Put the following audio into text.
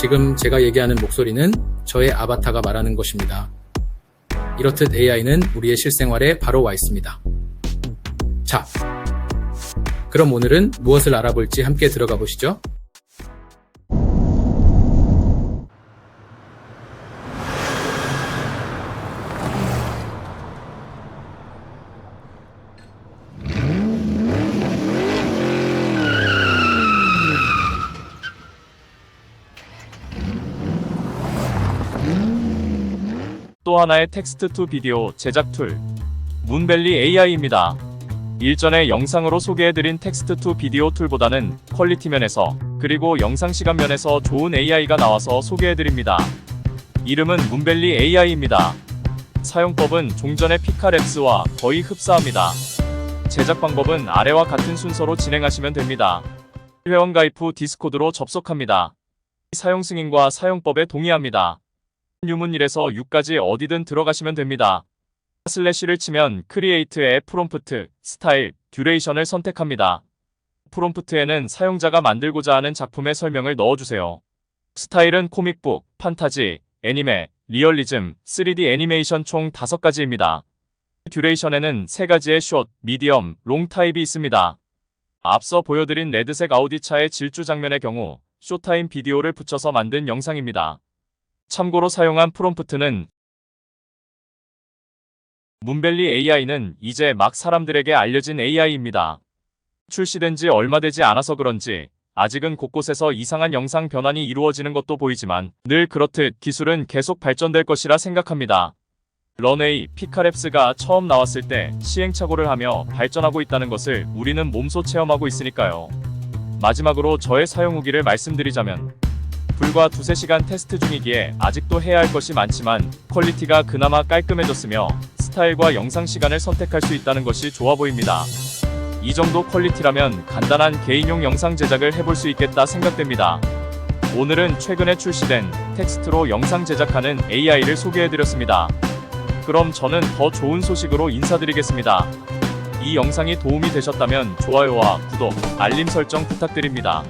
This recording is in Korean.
지금 제가 얘기하는 목소리는 저의 아바타가 말하는 것입니다. 이렇듯 AI는 우리의 실생활에 바로 와 있습니다. 자, 그럼 오늘은 무엇을 알아볼지 함께 들어가 보시죠. 또 하나의 텍스트 투 비디오 제작 툴 문벨리 AI입니다. 일전에 영상으로 소개해드린 텍스트 투 비디오 툴보다는 퀄리티 면에서 그리고 영상 시간 면에서 좋은 AI가 나와서 소개해드립니다. 이름은 문벨리 AI입니다. 사용법은 종전의 피카랩스와 거의 흡사합니다. 제작 방법은 아래와 같은 순서로 진행하시면 됩니다. 회원 가입 후 디스코드로 접속합니다. 사용 승인과 사용법에 동의합니다. 유문일에서 6까지 어디든 들어가시면 됩니다. 슬래시를 치면 크리에이트의 프롬프트, 스타일, 듀레이션을 선택합니다. 프롬프트에는 사용자가 만들고자 하는 작품의 설명을 넣어주세요. 스타일은 코믹북, 판타지, 애니메, 리얼리즘, 3D 애니메이션 총 5가지입니다. 듀레이션에는 3가지의 숏, 미디엄, 롱 타입이 있습니다. 앞서 보여드린 레드색 아우디차의 질주 장면의 경우 쇼타임 비디오를 붙여서 만든 영상입니다. 참고로 사용한 프롬프트는 문벨리 AI는 이제 막 사람들에게 알려진 AI입니다. 출시된 지 얼마 되지 않아서 그런지 아직은 곳곳에서 이상한 영상 변환이 이루어지는 것도 보이지만 늘 그렇듯 기술은 계속 발전될 것이라 생각합니다. 런웨이, 피카랩스가 처음 나왔을 때 시행착오를 하며 발전하고 있다는 것을 우리는 몸소 체험하고 있으니까요. 마지막으로 저의 사용 후기를 말씀드리자면 불과 두세 시간 테스트 중이기에 아직도 해야 할 것이 많지만 퀄리티가 그나마 깔끔해졌으며 스타일과 영상 시간을 선택할 수 있다는 것이 좋아 보입니다. 이 정도 퀄리티라면 간단한 개인용 영상 제작을 해볼 수 있겠다 생각됩니다. 오늘은 최근에 출시된 텍스트로 영상 제작하는 AI를 소개해드렸습니다. 그럼 저는 더 좋은 소식으로 인사드리겠습니다. 이 영상이 도움이 되셨다면 좋아요와 구독, 알림 설정 부탁드립니다.